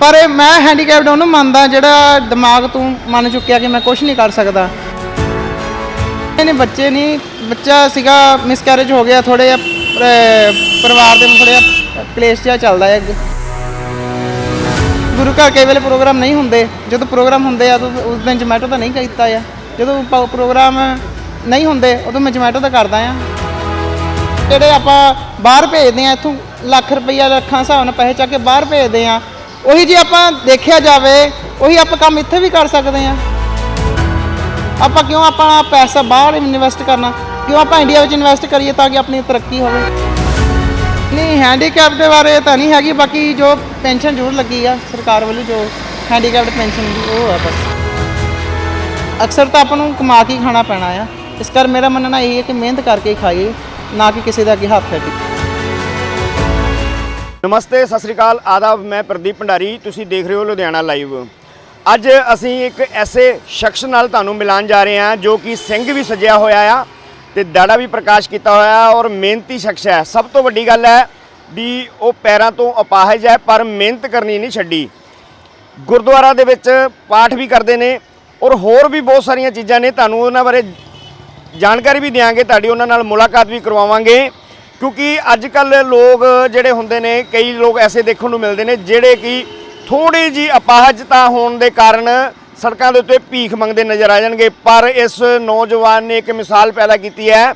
ਪਰ ਇਹ ਮੈਂ ਹੈਂਡੀਕੈਪਡ ਉਹਨੂੰ ਮੰਨਦਾ, ਜਿਹੜਾ ਦਿਮਾਗ ਤੋਂ ਮੰਨ ਚੁੱਕਿਆ ਕਿ ਮੈਂ ਕੁਝ ਨਹੀਂ ਕਰ ਸਕਦਾ। ਇਹਨੇ ਬੱਚੇ ਨਹੀਂ ਬੱਚਾ ਸੀਗਾ ਮਿਸਕੈਰੇਜ ਹੋ ਗਿਆ ਥੋੜੇ ਪਰਿਵਾਰ ਦੇ ਥੋੜੇ ਕਲੇਸ਼ ਜਿਹਾ ਚੱਲਦਾ ਹੈ। ਗੁਰੂ ਘਰ ਕਈ ਵੇਲੇ ਪ੍ਰੋਗਰਾਮ ਨਹੀਂ ਹੁੰਦੇ। ਜਦੋਂ ਪ੍ਰੋਗਰਾਮ ਹੁੰਦੇ ਆ ਤਾਂ ਉਸ ਦਿਨ ਜਮੈਟੋ ਤਾਂ ਨਹੀਂ ਕੀਤਾ ਆ। ਜਦੋਂ ਪ- ਪ੍ਰੋਗਰਾਮ ਨਹੀਂ ਹੁੰਦੇ, ਉਦੋਂ ਮੈਂ ਜਮੈਟੋ ਦਾ ਕਰਦਾ ਆ। ਜਿਹੜੇ ਆਪਾਂ ਬਾਹਰ ਭੇਜਦੇ ਆ, ਇੱਥੋਂ ਲੱਖ ਰੁਪਈਆ ਲੱਖਾਂ ਹਿਸਾਬ ਨਾਲ ਪੈਸੇ ਚੱਕ ਕੇ ਬਾਹਰ ਭੇਜਦੇ ਆ ਉਹੀ ਜੇ ਆਪਾਂ ਦੇਖਿਆ ਜਾਵੇ, ਉਹੀ ਆਪਾਂ ਕੰਮ ਇੱਥੇ ਵੀ ਕਰ ਸਕਦੇ ਆ ਆਪਾਂ ਕਿਉਂ ਆਪਣਾ ਪੈਸਾ ਬਾਹਰ ਇਨਵੈਸਟ ਕਰਨਾ? ਕਿਉਂ ਆਪਾਂ ਇੰਡੀਆ ਵਿੱਚ ਇਨਵੈਸਟ ਕਰੀਏ ਤਾਂ ਕਿ ਆਪਣੀ ਤਰੱਕੀ ਹੋਵੇ? ਨਹੀਂ ਹੈਂਡੀਕੈਪ ਦੇ ਬਾਰੇ ਤਾਂ ਨਹੀਂ ਹੈਗੀ, ਬਾਕੀ ਜੋ ਪੈਨਸ਼ਨ ਜ਼ਰੂਰ ਲੱਗੀ ਆ, ਸਰਕਾਰ ਵੱਲੋਂ ਜੋ ਹੈਂਡੀਕੈਪਡ ਪੈਨਸ਼ਨ ਉਹ ਆ ਬਸ। ਅਕਸਰ ਤਾਂ ਆਪਾਂ ਨੂੰ ਕਮਾ ਕੇ ਹੀ ਖਾਣਾ ਪੈਣਾ ਆ। ਇਸ ਕਰ ਮੇਰਾ ਮੰਨਣਾ ਇਹ ਹੈ ਕਿ ਮਿਹਨਤ ਕਰਕੇ ਹੀ ਖਾਈਏ, ਨਾ ਕਿ ਕਿਸੇ ਦਾ ਅੱਗੇ ਹੱਥ ਫੈਟੀ ਨਮਸਤੇ, ਸਤਿ ਸ੍ਰੀ ਅਕਾਲ। ਆਦਾਬ, ਮੈਂ ਪ੍ਰਦੀਪ ਭੰਡਾਰੀ। ਤੁਸੀਂ ਦੇਖ ਰਹੇ ਹੋ ਲੁਧਿਆਣਾ ਲਾਈਵ। ਅੱਜ ਅਸੀਂ ਇੱਕ ਐਸੇ ਸ਼ਖਸ ਨਾਲ ਤੁਹਾਨੂੰ ਮਿਲਾਨ ਜਾ ਰਹੇ ਹਾਂ ਜੋ ਕਿ ਸਿੰਘ ਵੀ ਸਜਿਆ ਹੋਇਆ ਆ ਤੇ ਦਾੜਾ ਵੀ ਪ੍ਰਕਾਸ਼ ਕੀਤਾ ਹੋਇਆ ਔਰ ਮਿਹਨਤੀ ਸ਼ਖਸ ਹੈ। ਸਭ ਤੋਂ ਵੱਡੀ ਗੱਲ ਹੈ ਵੀ ਉਹ ਪੈਰਾਂ ਤੋਂ ਅਪਾਹਜ ਹੈ, ਪਰ ਮਿਹਨਤ ਕਰਨੀ ਨਹੀਂ ਛੱਡੀ। ਗੁਰਦੁਆਰਾ ਦੇ ਵਿੱਚ ਪਾਠ ਵੀ ਕਰਦੇ ਨੇ ਔਰ ਹੋਰ ਵੀ ਬਹੁਤ ਸਾਰੀਆਂ ਚੀਜ਼ਾਂ ਨੇ। ਤੁਹਾਨੂੰ ਉਹਨਾਂ ਬਾਰੇ ਜਾਣਕਾਰੀ ਵੀ ਦਿਆਂਗੇ। ਤੁਹਾਡੀ ਉਹਨਾਂ ਨਾਲ ਮੁਲਾਕਾਤ ਵੀ ਕਰਵਾਵਾਂਗੇ। ਕਿਉਂਕਿ ਅੱਜ ਕੱਲ ਲੋਕ ਜਿਹੜੇ ਹੁੰਦੇ ਨੇ, ਕਈ ਲੋਕ ਐਸੇ ਦੇਖਣ ਨੂੰ ਮਿਲਦੇ ਨੇ ਜਿਹੜੇ ਕਿ ਥੋੜੀ ਜੀ ਅਪਾਹਜਤਾ ਹੋਣ ਦੇ ਕਾਰਨ ਸੜਕਾਂ ਦੇ ਉੱਤੇ ਭੀਖ ਮੰਗਦੇ ਨਜ਼ਰ ਆ ਜਾਣਗੇ। ਪਰ ਇਸ ਨੌਜਵਾਨ ਨੇ ਇੱਕ ਮਿਸਾਲ ਪੈਦਾ ਕੀਤੀ ਹੈ।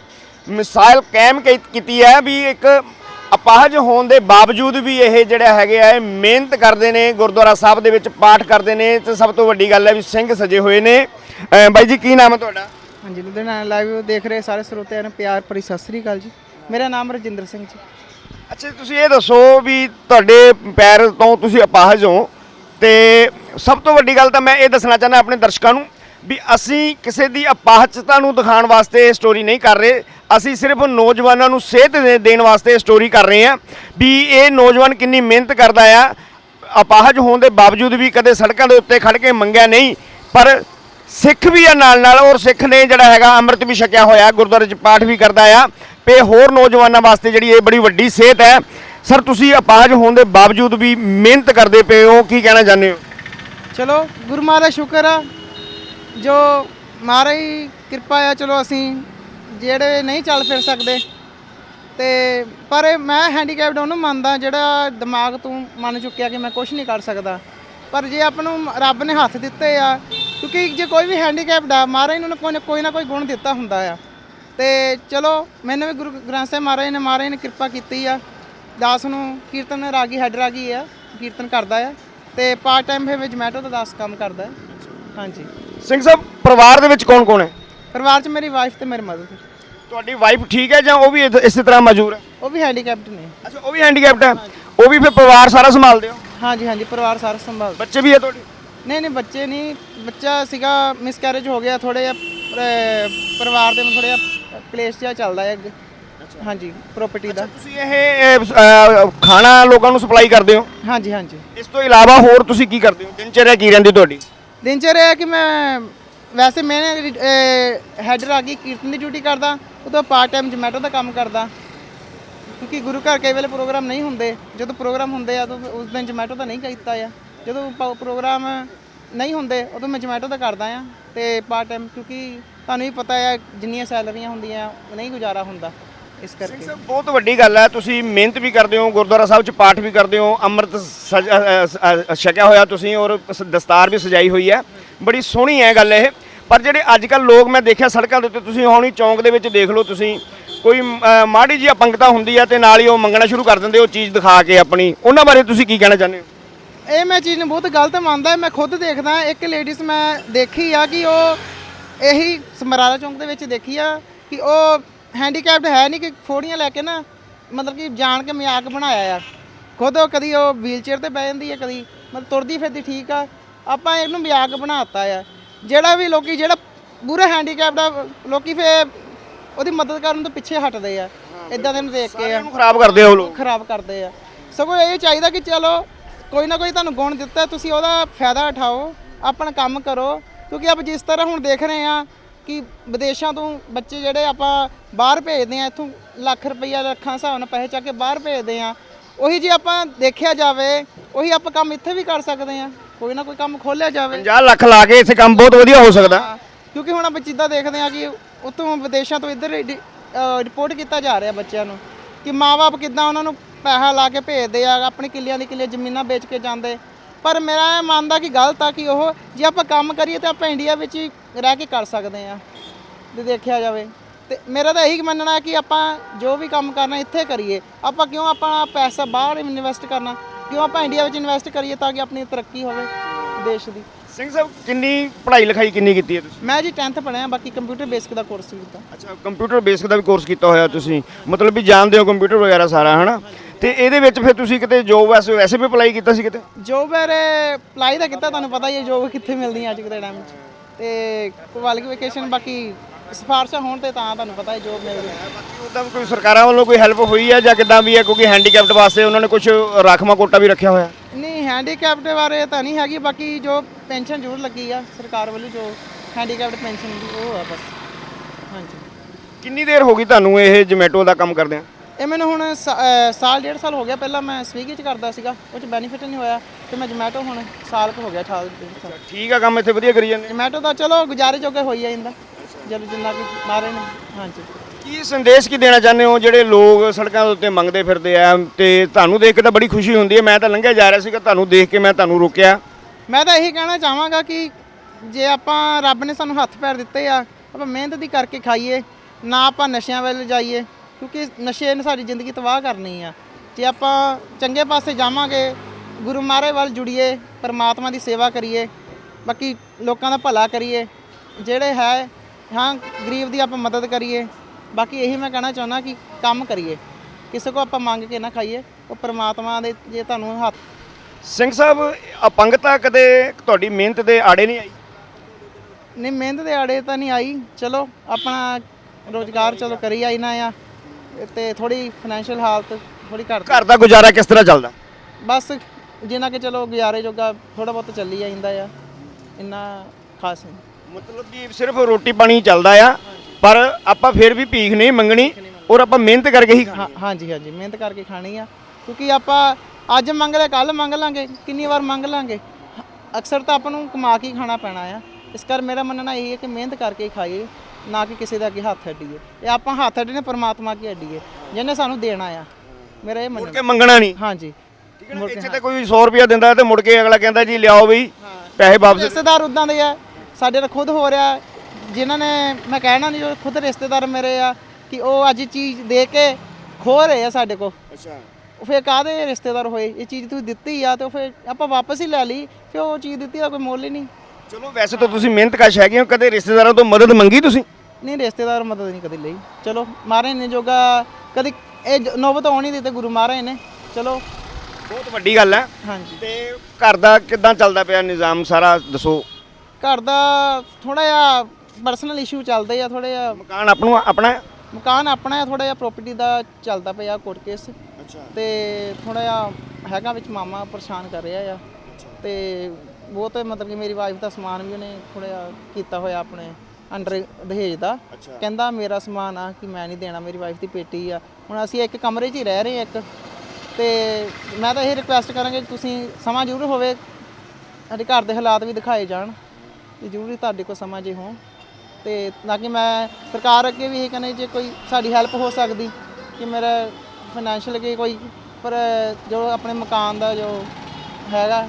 ਮਿਸਾਲ ਕਾਇਮ ਕੀ- ਕੀਤੀ ਹੈ ਵੀ ਇੱਕ ਅਪਾਹਜ ਹੋਣ ਦੇ ਬਾਵਜੂਦ ਵੀ ਇਹ ਜਿਹੜਾ ਹੈਗੇ ਆ ਮਿਹਨਤ ਕਰਦੇ ਨੇ, ਗੁਰਦੁਆਰਾ ਸਾਹਿਬ ਦੇ ਵਿੱਚ ਪਾਠ ਕਰਦੇ ਨੇ ਤੇ ਸਭ ਤੋਂ ਵੱਡੀ ਗੱਲ ਹੈ ਵੀ ਸਿੰਘ ਸਜੇ ਹੋਏ ਨੇ। ਬਾਈ ਜੀ, ਕੀ ਨਾਮ ਹੈ ਤੁਹਾਡਾ? ਹਾਂਜੀ, ਲੁਧਿਆਣਾ ਲਾਈਵ ਦੇਖ ਰਹੇ ਸਾਰੇ ਸਰੋਤਿਆਂ ਨੂੰ ਪਿਆਰ ਭਰੀ ਸਤਿ ਸ੍ਰੀ ਅਕਾਲ ਜੀ। ਮੇਰਾ ਨਾਮ ਰਜਿੰਦਰ ਸਿੰਘ ਜੀ। ਅੱਛਾ, ਤੁਸੀਂ ਇਹ ਦੱਸੋ ਵੀ ਤੁਹਾਡੇ ਪੈਰ ਤੋਂ ਤੁਸੀਂ ਅਪਾਹਜ ਹੋ ਤੇ ਸਭ ਤੋਂ ਵੱਡੀ ਗੱਲ ਤਾਂ ਮੈਂ ਇਹ ਦੱਸਣਾ ਚਾਹੁੰਦਾ ਆਪਣੇ ਦਰਸ਼ਕਾਂ ਨੂੰ ਵੀ ਅਸੀਂ ਕਿਸੇ ਦੀ ਅਪਾਹਜਤਾ ਨੂੰ ਦਿਖਾਉਣ ਵਾਸਤੇ ਇਹ ਸਟੋਰੀ ਨਹੀਂ ਕਰ ਰਹੇ। ਅਸੀਂ ਸਿਰਫ ਨੌਜਵਾਨਾਂ ਨੂੰ ਸੇਧ ਦੇ- ਦੇਣ ਵਾਸਤੇ ਸਟੋਰੀ ਕਰ ਰਹੇ ਹਾਂ ਵੀ ਇਹ ਨੌਜਵਾਨ ਕਿੰਨੀ ਮਿਹਨਤ ਕਰਦਾ ਆ। ਅਪਾਹਜ ਹੋਣ ਦੇ ਬਾਵਜੂਦ ਵੀ ਕਦੇ ਸੜਕਾਂ ਦੇ ਉੱਤੇ ਖੜ ਕੇ ਮੰਗਿਆ ਨਹੀਂ, ਪਰ ਸਿੱਖ ਵੀ ਆ ਨਾਲ ਨਾਲ ਔਰ ਸਿੱਖ ਨੇ ਜਿਹੜਾ ਹੈਗਾ ਅੰਮ੍ਰਿਤ ਵੀ ਛਕਿਆ ਹੋਇਆ, ਗੁਰਦੁਆਰੇ 'ਚ ਪਾਠ ਵੀ ਕਰਦਾ ਆ। ਤੇ ਹੋਰ ਨੌਜਵਾਨਾਂ ਵਾਸਤੇ ਜਿਹੜੀ ਇਹ ਬੜੀ ਵੱਡੀ ਸੇਧ ਹੈ। ਸਰ, ਤੁਸੀਂ ਅਪਾਜ ਹੋਣ ਦੇ ਬਾਵਜੂਦ ਵੀ ਮਿਹਨਤ ਕਰਦੇ ਪਏ ਹੋ, ਕੀ ਕਹਿਣਾ ਚਾਹੁੰਦੇ ਹੋ? ਚਲੋ, ਗੁਰੂ ਮਹਾਰਾਜ ਸ਼ੁਕਰ ਆ। ਜੋ ਮਹਾਰਾਜ ਦੀ ਕਿਰਪਾ ਆ, ਚਲੋ ਅਸੀਂ ਜਿਹੜੇ ਨਹੀਂ ਚੱਲ ਫਿਰ ਸਕਦੇ। ਤੇ ਪਰ ਇਹ ਮੈਂ ਹੈਂਡੀਕੈਪਡ ਉਹਨੂੰ ਮੰਨਦਾ, ਜਿਹੜਾ ਦਿਮਾਗ ਤੋਂ ਮੰਨ ਚੁੱਕਿਆ ਕਿ ਮੈਂ ਕੁਝ ਨਹੀਂ ਕਰ ਸਕਦਾ। ਪਰ ਜੇ ਆਪ ਨੂੰ ਰੱਬ ਨੇ ਹੱਥ ਦਿੱਤੇ ਆ, ਕਿਉਂਕਿ ਜੇ ਕੋਈ ਵੀ ਹੈਂਡੀਕੈਪਡ ਆ, ਮਹਾਰਾਜ ਨੇ ਉਹਨੂੰ ਕੋਈ ਨਾ ਕੋਈ ਨਾ ਕੋਈ ਗੁਣ ਦਿੱਤਾ ਹੁੰਦਾ ਆ। ਤੇ ਚਲੋ ਮੈਨੂੰ ਵੀ ਗੁਰੂ ਗ੍ਰੰਥ ਸਾਹਿਬ ਮਹਾਰਾਜ ਨੇ ਮਹਾਰਾਜ ਨੇ ਕਿਰਪਾ ਕੀਤੀ ਆ। ਦਾਸ ਨੂੰ ਕੀਰਤਨ ਰਾਗੀ ਹੈਡ ਰਾਗੀ ਆ ਕੀਰਤਨ ਕਰਦਾ ਆ। ਤੇ ਪਾਰਟ ਟਾਈਮ ਫਿਰ ਜਮੈਟੋ ਦਾ ਦਾਸ ਕੰਮ ਕਰਦਾ। ਹਾਂਜੀ। ਸਿੰਘ ਸਾਹਿਬ ਪਰਿਵਾਰ ਦੇ ਵਿੱਚ ਕੌਣ ਕੌਣ ਹੈ? ਪਰਿਵਾਰ 'ਚ ਮੇਰੀ ਵਾਈਫ ਤੇ ਮੇਰੇ ਮਦਰ ਤੁਹਾਡੀ ਵਾਈਫ ਠੀਕ ਹੈ ਜਾਂ ਉਹ ਵੀ ਇਦ- ਇਸੇ ਤਰ੍ਹਾਂ ਮੌਜੂਦ ਹੈ? ਉਹ ਵੀ ਹੈਂਡੀਕੈਪਡ ਨੇ। ਅੱਛਾ ਉਹ ਵੀ ਹੈਂਡੀਕੈਪਟ ਹੈ। ਉਹ ਵੀ ਫਿਰ ਪਰਿਵਾਰ ਸਾਰਾ ਸੰਭਾਲਦੇ ਹੋ? ਹਾਂਜੀ ਹਾਂਜੀ ਪਰਿਵਾਰ ਸਾਰਾ ਸੰਭਾਲ ਬੱਚੇ ਵੀ ਹੈ ਤੁਹਾਡੇ? ਨਹੀਂ ਨਹੀਂ ਬੱਚੇ ਨਹੀਂ। ਬੱਚਾ ਸੀਗਾ ਮਿਸਕੈਰੇਜ ਹੋ ਗਿਆ ਥੋੜੇ ਪਰਿਵਾਰ ਦੇ ਥੋੜੇ ਕਲੇਸ਼ ਜਿਹਾ ਚੱਲਦਾ ਹੈ ਅੱਗੇ। ਹਾਂਜੀ ਪ੍ਰਾਪਰਟੀ ਦਾ। ਤੁਸੀਂ ਇਹ ਅਹ, ਖਾਣਾ ਲੋਕਾਂ ਨੂੰ ਸਪਲਾਈ ਕਰਦੇ ਹੋ? ਹਾਂਜੀ ਹਾਂਜੀ। ਇਸ ਤੋਂ ਇਲਾਵਾ ਹੋਰ ਤੁਸੀਂ ਕੀ ਕਰਦੇ ਹੋ? ਦਿਨਚਰਿਆ ਕੀ ਰਹਿੰਦੀ ਤੁਹਾਡੀ? ਦਿਨ ਚ ਰਿਹਾ ਕਿ ਮੈਂ ਵੈਸੇ ਮੈਂ ਹੈਡ ਰਾਗੀ ਕੀਰਤਨ ਦੀ ਡਿਊਟੀ ਕਰਦਾ ਉਹ ਤੋਂ ਪਾਰਟ ਟਾਈਮ ਜਮੈਟੋ ਦਾ ਕੰਮ ਕਰਦਾ। ਕਿਉਂਕਿ ਗੁਰੂ ਘਰ ਕਈ ਵੇਲੇ ਪ੍ਰੋਗਰਾਮ ਨਹੀਂ ਹੁੰਦੇ। ਜਦੋਂ ਪ੍ਰੋਗਰਾਮ ਹੁੰਦੇ ਆ ਤਾਂ ਉਸ ਦਿਨ ਜਮੈਟੋ ਤਾਂ ਨਹੀਂ ਕੀਤਾ ਆ। ਜਦੋਂ ਪ- ਪ੍ਰੋਗਰਾਮ ਨਹੀਂ ਹੁੰਦੇ ਉਦੋਂ ਮੈਂ ਜਮੈਟੋ ਦਾ ਕਰਦਾ ਆ ਤੇ ਪਾਰਟ ਟਾਈਮ ਕਿਉਂਕਿ ਤੁਹਾਨੂੰ ਵੀ ਪਤਾ ਆ ਜਿੰਨੀਆਂ ਸੈਲਰੀਆਂ ਹੁੰਦੀਆਂ ਨਹੀਂ ਗੁਜ਼ਾਰਾ ਹੁੰਦਾ। ਇਸ ਕਰਕੇ। ਸਰ ਬਹੁਤ ਵੱਡੀ ਗੱਲ ਹੈ ਤੁਸੀਂ ਮਿਹਨਤ ਵੀ ਕਰਦੇ ਹੋ ਗੁਰਦੁਆਰਾ ਸਾਹਿਬ 'ਚ ਪਾਠ ਵੀ ਕਰਦੇ ਹੋ ਅੰਮ੍ਰਿਤ ਸਜ- ਅ, ਅ, ਅ, ਛਕਿਆ ਹੋਇਆ ਤੁਸੀਂ ਔਰ ਸ- ਦਸਤਾਰ ਵੀ ਸਜਾਈ ਹੋਈ ਹੈ। ਬੜੀ ਸੋਹਣੀ ਹੈ ਗੱਲ ਇਹ। ਪਰ ਜਿਹੜੇ ਅੱਜ ਕੱਲ ਲੋਕ ਮੈਂ ਦੇਖਿਆ ਸੜਕਾਂ ਦੇ ਉੱਤੇ ਤੁਸੀਂ ਹੁਣੀ ਚੌਂਕ ਦੇ ਵਿੱਚ ਦੇਖ ਲਓ ਤੁਸੀਂ ਕੋਈ ਅ, ਮਾੜੀ ਜਿਹੀ ਅਪੰਗਤਾ ਹੁੰਦੀ ਹੈ ਤੇ ਨਾਲ ਹੀ ਉਹ ਮੰਗਣਾ ਸ਼ੁਰੂ ਕਰ ਦਿੰਦੇ ਉਹ ਚੀਜ਼ ਦਿਖਾ ਕੇ ਆਪਣੀ। ਉਹਨਾਂ ਬਾਰੇ ਤੁਸੀਂ ਕੀ ਕਹਿਣਾ ਚਾਹੁੰਦੇ ਹੋ? ਇਹ ਮੈਂ ਚੀਜ਼ ਨੂੰ ਬਹੁਤ ਗਲਤ ਮੰਨਦਾ ਮੈਂ ਖੁਦ ਦੇਖਦਾ ਇੱਕ ਲੇਡੀਜ਼ ਮੈਂ ਦੇਖੀ ਆ ਕਿ ਉਹ ਇਹੀ ਸਮਰਾਲਾ ਚੌਂਕ ਦੇ ਵਿੱਚ ਦੇਖੀ ਆ ਕਿ ਉਹ ਹੈਂਡੀਕੈਪਡ ਹੈ ਨਹੀਂ ਕਿ ਫੋੜੀਆਂ ਲੈ ਕੇ ਨਾ ਮਤਲਬ ਕਿ ਜਾਣ ਕੇ ਮਜ਼ਾਕ ਬਣਾਇਆ ਆ। ਖੁਦ ਉਹ ਕਦੀ ਉਹ ਵੀਲਚੇਅਰ ਤੇ ਬਹਿ ਜਾਂਦੀ ਹੈ ਕਦੀ ਮਤਲਬ ਤੁਰਦੀ ਫਿਰਦੀ ਠੀਕ ਆ। ਆਪਾਂ ਇਹਨੂੰ ਮਜ਼ਾਕ ਬਣਾਤਾ ਆ। ਜਿਹੜਾ ਵੀ ਲੋਕੀ ਜਿਹੜਾ ਪੂਰਾ ਹੈਂਡੀਕੈਪਡ ਆ ਲੋਕੀ ਫੇ ਉਹਦੀ ਮਦਦ ਕਰਨ ਤੋਂ ਪਿੱਛੇ ਹਟਦੇ ਆ। ਇਦਾਂ ਦੇ ਨੂੰ ਦੇਖ ਕੇ ਆ। ਇਹਨੂੰ ਖਰਾਬ ਕਰਦੇ ਹੋ ਲੋਕ। ਖਰਾਬ ਕਰਦੇ ਆ। ਸਗੋਂ ਇਹ ਚਾਹੀਦਾ ਕਿ ਚਲੋ ਕੋਈ ਨਾ ਕੋਈ ਤੁਹਾਨੂੰ ਗੁਣ ਦਿੱਤਾ ਤੁਸੀਂ ਉਹਦਾ ਫਾਇਦਾ ਉਠਾਓ ਆਪਣਾ ਕੰਮ ਕਰੋ। ਕਿਉਂਕਿ ਆਪ ਜਿਸ ਤਰ੍ਹਾਂ ਹੁਣ ਦੇਖ ਰਹੇ ਆ ਕਿ ਵਿਦੇਸ਼ਾਂ ਤੋਂ ਬੱਚੇ ਜਿਹੜੇ ਆਪਾਂ ਬਾਹਰ ਭੇਜਦੇ ਆ ਇੱਥੋਂ ਲੱਖ ਰੁਪਈਆ ਲੱਖਾਂ ਹਿਸਾਬ ਨਾਲ ਪੈਸੇ ਚੱਕ ਕੇ ਬਾਹਰ ਭੇਜਦੇ ਆ ਉਹੀ ਜੇ ਆਪਾਂ ਦੇਖਿਆ ਜਾਵੇ ਉਹੀ ਆਪਾਂ ਕੰਮ ਇੱਥੇ ਵੀ ਕਰ ਸਕਦੇ ਆ ਕੋਈ ਨਾ ਕੋਈ ਕੰਮ ਖੋਲਿਆ ਜਾਵੇ। 50 ਲੱਖ ਲਾ ਕੇ ਇੱਥੇ ਕੰਮ ਬਹੁਤ ਵਧੀਆ ਹੋ ਸਕਦਾ। ਕਿਉਂਕਿ ਹੁਣ ਆਪਾਂ ਜਿੱਦਾਂ ਦੇਖਦੇ ਆ ਕਿ ਉਤੋਂ ਵਿਦੇਸ਼ਾਂ ਤੋਂ ਇੱਧਰ ਰਿਪੋਰਟ ਕੀਤਾ ਜਾ ਰਿਹਾ ਬੱਚਿਆਂ ਨੂੰ ਕਿ ਮਾਪੇ ਕਿੱਦਾਂ ਉਹਨਾਂ ਨੂੰ ਪੈਸਾ ਲਾ ਕੇ ਭੇਜਦੇ ਆ ਆਪਣੀ ਕਿੱਲਿਆਂ ਦੀ ਕਿੱਲੇ ਜ਼ਮੀਨਾਂ ਵੇਚ ਕੇ ਜਾਂਦੇ। ਪਰ ਮੇਰਾ ਇਹ ਮੰਨਦਾ ਕਿ ਗਲਤ ਆ ਕਿ ਉਹ ਜੇ ਆਪਾਂ ਕੰਮ ਕਰੀਏ ਤਾਂ ਆਪਾਂ ਇੰਡੀਆ ਵਿੱਚ ਹੀ ਰਹਿ ਕੇ ਕਰ ਸਕਦੇ ਆ ਜੇ ਦੇਖਿਆ ਜਾਵੇ। ਤੇ ਮੇਰਾ ਤਾਂ ਇਹੀ ਮੰਨਣਾ ਹੈ ਕਿ ਆਪਾਂ ਜੋ ਵੀ ਕੰਮ ਕਰਨਾ ਇੱਥੇ ਕਰੀਏ। ਆਪਾਂ ਕਿਉਂ ਆਪਣਾ ਪੈਸਾ ਬਾਹਰ ਇਨਵੈਸਟ ਕਰਨਾ? ਕਿਉਂ ਆਪਾਂ ਇੰਡੀਆ ਵਿੱਚ ਇਨਵੈਸਟ ਕਰੀਏ ਤਾਂ ਕਿ ਆਪਣੀ ਤਰੱਕੀ ਹੋਵੇ ਦੇਸ਼ ਦੀ? ਸਿੰਘ ਸਾਹਿਬ ਕਿੰਨੀ ਪੜ੍ਹਾਈ ਲਿਖਾਈ ਕਿੰਨੀ ਕੀਤੀ ਹੈ ਤੁਸੀਂ? ਮੈਂ ਜੀ 10th ਪੜ੍ਹਿਆ ਬਾਕੀ ਕੰਪਿਊਟਰ ਬੇਸਿਕ ਦਾ ਕੋਰਸ ਕੀਤਾ। ਅੱਛਾ ਕੰਪਿਊਟਰ ਬੇਸਿਕ ਦਾ ਵੀ ਕੋਰਸ ਕੀਤਾ ਹੋਇਆ ਤੁਸੀਂ। ਮਤਲਬ ਵੀ ਜਾਣਦੇ ਹੋ ਕੰਪਿਊਟਰ ਵਗੈਰਾ ਸਾਰਾ ਹਨਾ? ਤੇ ਇਹਦੇ ਵਿੱਚ ਫਿਰ ਤੁਸੀਂ ਕਿਤੇ ਜੋਬ ਵੈਸੇ ਵੈਸੇ ਵੀ ਅਪਲਾਈ ਕੀਤਾ ਸੀ ਕਿਤੇ? ਜੋਬ ਬਾਰੇ ਅਪਲਾਈ ਤਾਂ ਕੀਤਾ ਤੁਹਾਨੂੰ ਪਤਾ ਹੀ ਹੈ ਜੋਬ ਕਿੱਥੇ ਮਿਲਦੀਆਂ ਅੱਜ ਦੇ ਟਾਈਮ 'ਚ। ਤੇ ਕੁਆਲੀਫਿਕੇਸ਼ਨ ਬਾਕੀ ਸਿਫਾਰਸ਼ਾਂ ਹੋਣ ਤੇ ਤਾਂ ਤੁਹਾਨੂੰ ਪਤਾ ਹੈ ਜੋਬ ਮਿਲਦੀ ਹੈ। ਬਾਕੀ ਉਦਾਂ ਕੋਈ ਸਰਕਾਰਾਂ ਵੱਲੋਂ ਕੋਈ ਹੈਲਪ ਹੋਈ ਹੈ ਜਾਂ ਕਿੱਦਾਂ ਵੀ ਹੈ ਕਿਉਂਕਿ ਹੈਂਡੀਕੈਪਟ ਵਾਸਤੇ ਉਹਨਾਂ ਨੇ ਕੁਝ ਰਾਖਵਾਂ ਕੋਟਾ ਵੀ ਰੱਖਿਆ ਹੋਇਆ ਨਹੀਂ ਹੈਂਡੀਕੈਪ ਦੇ ਬਾਰੇ ਤਾਂ ਨਹੀਂ ਹੈਗੀ ਬਾਕੀ ਜੋ ਪੈਨਸ਼ਨ ਜ਼ਰੂਰ ਲੱਗੀ ਆ ਸਰਕਾਰ ਵੱਲੋਂ ਜੋ ਹੈਂਡੀਕੈਪਡ ਪੈਨਸ਼ਨ ਦੀ ਉਹ ਆ ਬਸ। ਹਾਂਜੀ। ਕਿੰਨੀ ਦੇਰ ਹੋ ਗਈ ਤੁਹਾਨੂੰ ਇਹ ਜੋਮੈਟੋ ਦਾ ਕੰਮ ਕਰਦਿਆਂ? ਇਹ ਮੈਨੂੰ ਹੁਣ ਸਾ- ਅਹ ਸਾਲ ਡੇਢ ਸਾਲ ਹੋ ਗਿਆ ਪਹਿਲਾਂ ਮੈਂ ਸਵੀਗੀ 'ਚ ਕਰਦਾ ਸੀਗਾ ਉਹ 'ਚ ਬੈਨੀਫਿਟ ਨਹੀਂ ਹੋਇਆ ਤੇ ਮੈਂ ਜੋਮੈਟੋ ਹੁਣ ਸਾਲ ਕੁ ਹੋ ਗਿਆ 18 ਡੇਢ ਸਾਲ। ਠੀਕ ਆ ਕੰਮ ਇੱਥੇ ਵਧੀਆ ਕਰੀ ਜਾਂਦੇ। ਜੋਮੈਟੋ ਦਾ ਚਲੋ ਗੁਜ਼ਾਰੇ ਜੋਗੇ ਹੋਈ ਜਾਂਦਾ ਜਦੋਂ ਜਿੰਨਾ ਕਿ ਮਾਰੇ ਨੇ ਹਾਂਜੀ। ਕੀ ਸੰਦੇਸ਼ ਕੀ ਦੇਣਾ ਚਾਹੁੰਦੇ ਹੋ ਜਿਹੜੇ ਲੋਕ ਸੜਕਾਂ ਦੇ ਉੱਤੇ ਮੰਗਦੇ ਫਿਰਦੇ ਆ ਤੇ ਤੁਹਾਨੂੰ ਦੇਖ ਕੇ ਤਾਂ ਬੜੀ ਖੁਸ਼ੀ ਹੁੰਦੀ ਹੈ ਮੈਂ ਤਾਂ ਲੰਘਿਆ ਜਾ ਰਿਹਾ ਸੀਗਾ ਤੁਹਾਨੂੰ ਦੇਖ ਕੇ ਮੈਂ ਤੁਹਾਨੂੰ ਰੋਕਿਆ। ਮੈਂ ਤਾਂ ਇਹੀ ਕਹਿਣਾ ਚਾਹਾਂਗਾ ਕਿ ਜੇ ਆਪਾਂ ਰੱਬ ਨੇ ਸਾਨੂੰ ਹੱਥ ਪੈਰ ਦਿੱਤੇ ਆ ਆਪਾਂ ਮਿਹਨਤ ਦੀ ਕਰਕੇ ਖਾਈਏ ਨਾ ਆਪਾਂ ਨਸ਼ਿਆਂ ਵੱਲ ਜਾਈਏ ਕਿਉਂਕਿ ਨਸ਼ੇ ਨੇ ਸਾਡੀ ਜ਼ਿੰਦਗੀ ਤਬਾਹ ਕਰਨੀ ਆ। ਜੇ ਆਪਾਂ ਚੰਗੇ ਪਾਸੇ ਜਾਵਾਂਗੇ ਗੁਰੂ ਮਹਾਰਾਜ ਵੱਲ ਜੁੜੀਏ ਪਰਮਾਤਮਾ ਦੀ ਸੇਵਾ ਕਰੀਏ ਬਾਕੀ ਲੋਕਾਂ ਦਾ ਭਲਾ ਕਰੀਏ ਜਿਹੜੇ ਹੈ ਹਾਂ ਗਰੀਬ ਦੀ ਆਪਾਂ ਮਦਦ ਕਰੀਏ ਬਾਕੀ ਇਹੀ ਮੈਂ ਕਹਿਣਾ ਚਾਹੁੰਦਾ ਕਿ ਕੰਮ ਕਰੀਏ। ਕਿਸੇ ਕੋ ਆਪਾਂ ਮੰਗ ਕੇ ਨਾ ਖਾਈਏ ਉਹ ਪਰਮਾਤਮਾ ਦੇ ਜੇ ਤੁਹਾਨੂੰ ਹੱਥ ਸਿੰਘ ਸਾਹਿਬ ਅਪੰਗਤਾ ਕਦੇ ਤੁਹਾਡੀ ਮਿਹਨਤ ਦੇ ਆੜੇ ਨਹੀਂ ਆਈ? ਨਹੀਂ ਮਿਹਨਤ ਦੇ ਆੜੇ ਤਾਂ ਨਹੀਂ ਆਈ। ਚਲੋ ਆਪਣਾ ਰੋਜ਼ਗਾਰ ਚਲੋ ਕਰੀ ਆਈਨਾ ਆ। ਤੇ ਥੋੜੀ ਫਾਈਨੈਂਸ਼ੀਅਲ ਹਾਲਤ ਥੋੜੀ ਘੱਟ ਘਰ ਦਾ ਗੁਜ਼ਾਰਾ ਕਿਸ ਤਰ੍ਹਾਂ ਚੱਲਦਾ? ਬਸ ਜਿੰਨਾ ਕਿ ਚਲੋ ਗੁਜ਼ਾਰੇ ਜੋਗਾ ਥੋੜਾ ਬਹੁਤ ਚੱਲੀ ਜਾਂਦਾ ਆ ਇੰਨਾ ਖਾਸ ਨਹੀਂ। ਮਤਲਬ ਕਿ ਸਿਰਫ ਰੋਟੀ ਪਾਣੀ ਚੱਲਦਾ ਆ ਪਰ ਆਪਾਂ ਫਿਰ ਵੀ ਭੀਖ ਨਹੀਂ ਮੰਗਣੀ ਔਰ ਆਪਾਂ ਮਿਹਨਤ ਕਰਕੇ ਹੀ ਹਾਂ ਹਾਂਜੀ ਹਾਂਜੀ ਮਿਹਨਤ ਕਰਕੇ ਖਾਣੀ ਆ ਕਿਉਂਕਿ ਆਪਾਂ ਅੱਜ ਮੰਗ ਲਿਆ ਕੱਲ ਮੰਗ ਲਾਂਗੇ ਕਿੰਨੀ ਵਾਰ ਮੰਗ ਲਾਂਗੇ। ਅਕਸਰ ਤਾਂ ਆਪਾਂ ਨੂੰ ਕਮਾ ਕੇ ਹੀ ਖਾਣਾ ਪੈਣਾ ਆ। ਇਸ ਕਰ ਮੇਰਾ ਮੰਨਣਾ ਇਹ ਹੈ ਕਿ ਮਿਹਨਤ ਕਰਕੇ ਹੀ ਖਾਈਏ। ਨਾ ਕਿ ਕਿਸੇ ਦੇ ਅੱਗੇ ਹੱਥ ਅੱਡੀਏ। ਇਹ ਆਪਾਂ ਹੱਥ ਅੱਡੀਨੇ ਪਰਮਾਤਮਾ ਅੱਗੇ ਅੱਡੀਏ। ਜਿਹਨੇ ਸਾਨੂੰ ਦੇਣਾ ਆ। ਮੇਰਾ ਇਹ ਮੁੜ ਮੰਨਣਾ ਕੇ ਮੰਗਣਾ ਨਹੀਂ। ਹਾਂਜੀ। ਠੀਕ ਹੈ ਨਾ ਇੱਥੇ ਤਾਂ ਕੋਈ 100 ਰੁਪਿਆ ਦਿੰਦਾ ਤੇ ਮੁੜ ਕੇ ਅਗਲਾ ਕਹਿੰਦਾ ਜੀ ਲਿਆਓ ਬਈ ਪੈਸੇ ਵਾਪਸ। ਰਿਸ਼ਤੇਦਾਰ ਉਦਾਂ ਦੇ ਆ। ਸਾਡੇ ਨਾਲ ਖੁਦ ਹੋ ਰਿਹਾ। ਜਿਨ੍ਹਾਂ ਨੇ ਮੈਂ ਕਹਿਣਾ ਨਹੀਂ ਜੋ ਖੁਦ ਰਿਸ਼ਤੇਦਾਰ ਮੇਰੇ ਆ ਕਿ ਉਹ ਅੱਜ ਚੀਜ਼ ਦੇ ਕੇ ਖੋ ਰਹੇ ਆ ਸਾਡੇ ਕੋਲ। ਅੱਛਾ। ਉਹ ਫਿਰ ਕਾਹਦੇ ਰਿਸ਼ਤੇਦਾਰ ਹੋਏ? ਇਹ ਚੀਜ਼ ਤੁਸੀਂ ਦਿੱਤੀ ਆ ਤੇ ਉਹ ਫਿਰ ਆਪਾਂ ਵਾਪਸ ਹੀ ਲੈ ਲਈ। ਫਿਰ ਉਹ ਚੀਜ਼ ਦਿੱਤੀ ਦਾ ਕੋਈ ਮੁੱਲ ਹੀ ਨਹੀਂ। ਚਲੋ ਵੈਸੇ ਤਾਂ ਤੁਸੀਂ ਮਿਹਨਤਕਸ਼ ਹੈਗੇ ਹੋ। ਕਦੇ ਰਿਸ਼ਤੇਦਾਰਾਂ ਤੋਂ ਮਦਦ ਮੰਗੀ ਤੁਸੀਂ? ਨਹੀਂ ਰਿਸ਼ਤੇਦਾਰ ਮਦਦ ਨਹੀਂ ਕਦੀ ਲਈ। ਚਲੋ ਮਹਾਰਾਜ ਨੇ ਜੋਗਾ ਕਦੀ ਇਹ ਜ- ਨੌਬਤ ਆਉਣੀ ਦਿੱਤੇ ਗੁਰੂ ਮਹਾਰਾਜ ਨੇ। ਚਲੋ। ਬਹੁਤ ਵੱਡੀ ਗੱਲ ਹੈ। ਹਾਂਜੀ। ਤੇ ਘਰ ਦਾ ਕਿਦਾਂ ਚੱਲਦਾ ਪਿਆ ਨਿਜ਼ਾਮ? ਸਾਰਾ ਦੱਸੋ। ਘਰ ਦਾ ਥੋੜਾ ਜਿਹਾ ਪਰਸਨਲ ਇਸ਼ੂ ਚੱਲਦੇ ਆ ਥੋੜਾ ਜਿਹਾ ਮਕਾਨ ਆਪਣਾ ਆਪਣਾ? ਮਕਾਨ ਆਪਣਾ ਹੈ ਥੋੜਾ ਜਿਹਾ ਪ੍ਰਾਪਰਟੀ ਦਾ ਚੱਲਦਾ ਪਿਆ ਕੋਰਟ ਕੇਸ ਅੱਛਾ। ਤੇ ਥੋੜਾ ਜਿਹਾ ਹੈਗਾ ਵਿੱਚ ਮਾਮਾ ਪਰੇਸ਼ਾਨ ਕਰ ਰਿਹਾ ਆ। ਤੇ ਬਹੁਤ ਮਤਲਬ ਕਿ ਮੇਰੀ ਵਾਈਫ ਦਾ ਸਮਾਨ ਵੀ ਉਹਨੇ ਥੋੜਾ ਜਿਹਾ ਕੀਤਾ ਹੋਇਆ ਆਪਣੇ। ਅੰਡਰ ਦਹੇਜ ਦਾ ਕਹਿੰਦਾ ਮੇਰਾ ਸਮਾਨ ਆ ਕਿ ਮੈਂ ਨਹੀਂ ਦੇਣਾ ਮੇਰੀ ਵਾਈਫ ਦੀ ਪੇਟੀ ਆ। ਹੁਣ ਅਸੀਂ ਇੱਕ ਕਮਰੇ 'ਚ ਹੀ ਰਹਿ ਰਹੇ ਹਾਂ ਇੱਕ। ਤੇ ਮੈਂ ਤਾਂ ਇਹ ਰਿਕੁਐਸਟ ਕਰਾਂਗਾ ਕਿ ਤੁਸੀਂ ਸਮਾਂ ਜ਼ਰੂਰ ਹੋਵੇ ਸਾਡੇ ਘਰ ਦੇ ਹਾਲਾਤ ਵੀ ਦਿਖਾਏ ਜਾਣ। ਤੇ ਜ਼ਰੂਰੀ ਤੁਹਾਡੇ ਕੋਲ ਸਮਾਂ ਜੇ ਹੋ ਤੇ ਤਾਂ ਕਿ ਮੈਂ ਸਰਕਾਰ ਅੱਗੇ ਵੀ ਇਹ ਕਹਿੰਦਾ ਜੇ ਕੋਈ ਸਾਡੀ ਹੈਲਪ ਹੋ ਸਕਦੀ ਕਿ ਮੇਰਾ ਫਾਈਨੈਂਸ਼ੀਅਲ ਕਿ ਕੋਈ ਪਰ ਜੋ ਆਪਣੇ ਮਕਾਨ ਦਾ ਜੋ ਹੈਗਾ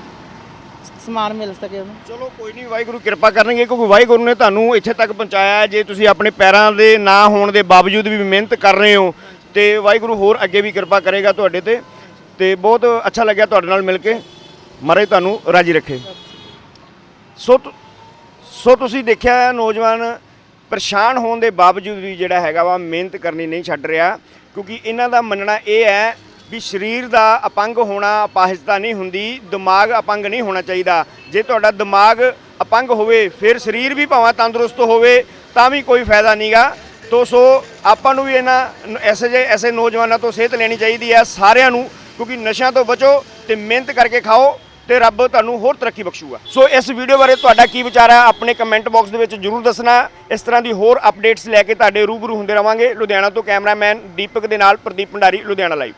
ਸਮਾਨ ਮਿਲ ਸਕੇ ਉਹਨੂੰ। ਚਲੋ ਕੋਈ ਨਹੀਂ, ਵਾਹਿਗੁਰੂ ਕਿਰਪਾ ਕਰਨਗੇ ਕਿਉਂਕਿ ਵਾਹਿਗੁਰੂ ਨੇ ਤੁਹਾਨੂੰ ਇੱਥੇ ਤੱਕ ਪਹੁੰਚਾਇਆ ਹੈ। ਜੇ ਤੁਸੀਂ ਆਪਣੇ ਪੈਰਾਂ ਦੇ ਨਾ ਹੋਣ ਦੇ ਬਾਵਜੂਦ ਵੀ ਮਿਹਨਤ ਕਰ ਰਹੇ ਹੋ, ਤੇ ਵਾਹਿਗੁਰੂ ਹੋਰ ਅੱਗੇ ਵੀ ਕਿਰਪਾ ਕਰੇਗਾ ਤੁਹਾਡੇ ਤੇ। ਤੇ ਬਹੁਤ ਅੱਛਾ ਲੱਗਿਆ ਤੁਹਾਡੇ ਨਾਲ ਮਿਲ ਕੇ। ਮਹਾਰਾਜ ਤੁਹਾਨੂੰ ਰਾਜੀ ਰੱਖੇ। ਸੋ ਤੁ- ਸੋ ਤੁਸੀਂ ਦੇਖਿਆ ਹੈ, ਨੌਜਵਾਨ ਪਰੇਸ਼ਾਨ ਹੋਣ ਦੇ ਬਾਵਜੂਦ ਵੀ ਜਿਹੜਾ ਹੈਗਾ ਵਾ, ਮਿਹਨਤ ਕਰਨੀ ਨਹੀਂ ਛੱਡ ਰਿਹਾ। ਕਿਉਂਕਿ ਇਹਨਾਂ ਦਾ ਮੰਨਣਾ ਇਹ ਹੈ ਵੀ ਸਰੀਰ ਦਾ ਅਪੰਗ ਹੋਣਾ ਅਪਾਹਜਤਾ ਨਹੀਂ ਹੁੰਦੀ, ਦਿਮਾਗ ਅਪੰਗ ਨਹੀਂ ਹੋਣਾ ਚਾਹੀਦਾ। ਜੇ ਤੁਹਾਡਾ ਦਿਮਾਗ ਅਪੰਗ ਹੋਵੇ, ਫਿਰ ਸਰੀਰ ਵੀ ਭਾਵੇਂ ਤੰਦਰੁਸਤ ਹੋਵੇ, ਤਾਂ ਵੀ ਕੋਈ ਫਾਇਦਾ ਨਹੀਂਗਾ। ਤੋ ਸੋ, ਆਪਾਂ ਨੂੰ ਵੀ ਇਹਨਾਂ ਐਸੇ ਜੇ, ਐਸੇ ਨੌਜਵਾਨਾਂ ਤੋਂ ਸਿਹਤ ਲੈਣੀ ਚਾਹੀਦੀ ਹੈ ਸਾਰਿਆਂ ਨੂੰ, ਕਿਉਂਕਿ ਨਸ਼ਿਆਂ ਤੋਂ ਬਚੋ ਤੇ ਮਿਹਨਤ ਕਰਕੇ ਖਾਓ ਤੇ ਰੱਬ ਤੁਹਾਨੂੰ ਹੋਰ ਤਰੱਕੀ ਬਖਸ਼ੂਗਾ। ਸੋ ਇਸ ਵੀਡੀਓ ਬਾਰੇ ਤੁਹਾਡਾ ਕੀ ਵਿਚਾਰ ਹੈ, ਆਪਣੇ ਕਮੈਂਟ ਬਾਕਸ ਦੇ ਵਿੱਚ ਜਰੂਰ ਦੱਸਣਾ। ਇਸ ਤਰ੍ਹਾਂ ਦੀ ਹੋਰ ਅਪਡੇਟਸ ਲੈ ਕੇ ਤੁਹਾਡੇ ਰੂਬਰੂ ਹੁੰਦੇ ਰਵਾਂਗੇ। ਲੁਧਿਆਣਾ ਤੋਂ ਕੈਮਰਾਮੈਨ ਦੀਪਕ ਦੇ ਨਾਲ ਪ੍ਰਦੀਪ ਭੰਡਾਰੀ, ਲੁਧਿਆਣਾ ਲਾਈਵ